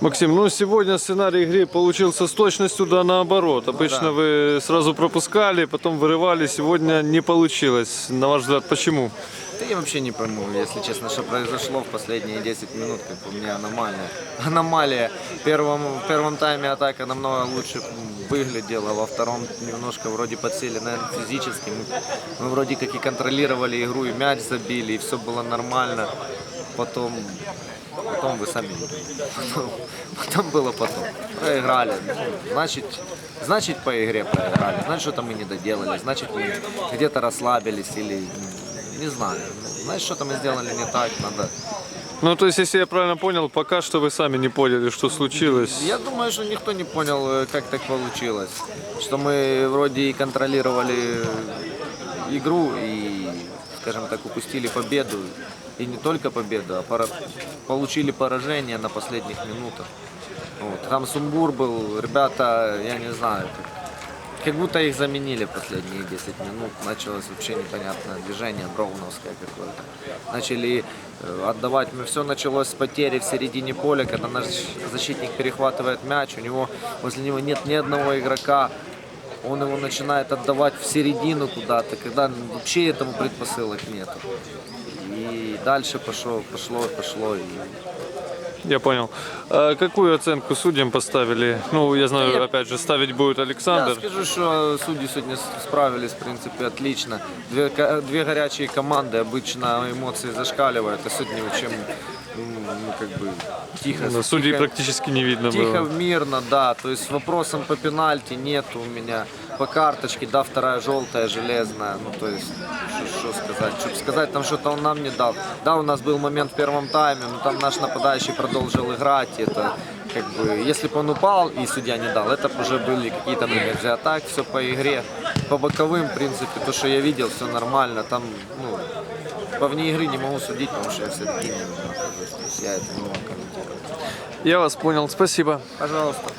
Максим, ну сегодня сценарий игры получился с точностью да наоборот. Обычно вы сразу пропускали, потом вырывали. Сегодня не получилось. На ваш взгляд, почему? Да я вообще не пойму, если честно, что произошло в последние 10 минут, как по мне аномальная. Аномалия. В первом, в первом тайме атака намного лучше выглядела, во втором немножко вроде подсели, наверное, физически. Мы, мы вроде как и контролировали игру, и мяч забили, и все было нормально. Потом, потом вы сами. Потом, потом было потом. Проиграли. Ну, Значит, значит по игре проиграли. Значит, что-то мы не доделали. Значит, мы где-то расслабились или не знаю. Значит, что-то мы сделали не так, надо. Ну, то есть, если я правильно понял, пока что вы сами не поняли, что случилось. Я думаю, что никто не понял, э, как так получилось. Что мы вроде и контролировали игру и, скажем так, упустили победу. И не только победу, а пора- получили поражение на последних минутах. Вот. Там сумбур был, ребята, я не знаю, как, как будто их заменили последние 10 минут. Началось вообще непонятное движение, броуновское какое-то. Начали э, отдавать. Все началось с потери в середине поля, когда наш защитник перехватывает мяч. У него возле него нет ни одного игрока. Он его начинает отдавать в середину куда-то, когда вообще этому предпосылок нет. И дальше пошло, пошло, пошло. И Я понял. А какую оценку судьям поставили? Ну, я знаю, Я- опять же, ставить будет Я Александр. скажу, что судьи сегодня справились, в принципе, отлично. Две, две горячие команды, обычно эмоции зашкаливают, а сегодня вообще м, ну, как бы тихо. Да, Судей тихо- практически не видно Тихо, было. мирно, да. То есть с вопросом по пенальти нету у меня. По карточке, да, вторая желтая, железная. Ну, то есть, что сказать? Чтобы сказать, там что-то он нам не дал. Да, у нас был момент в первом тайме, но там наш нападающий продолжил играть. Это, как бы, если бы он упал и судья не дал, это уже были какие-то моменты. А так, все по игре. По боковым, в принципе, то, что я видел, все нормально. Там, ну, по вне игры не могу судить, потому что я все-таки не я это не могу комментировать. Я вас понял, спасибо. Пожалуйста.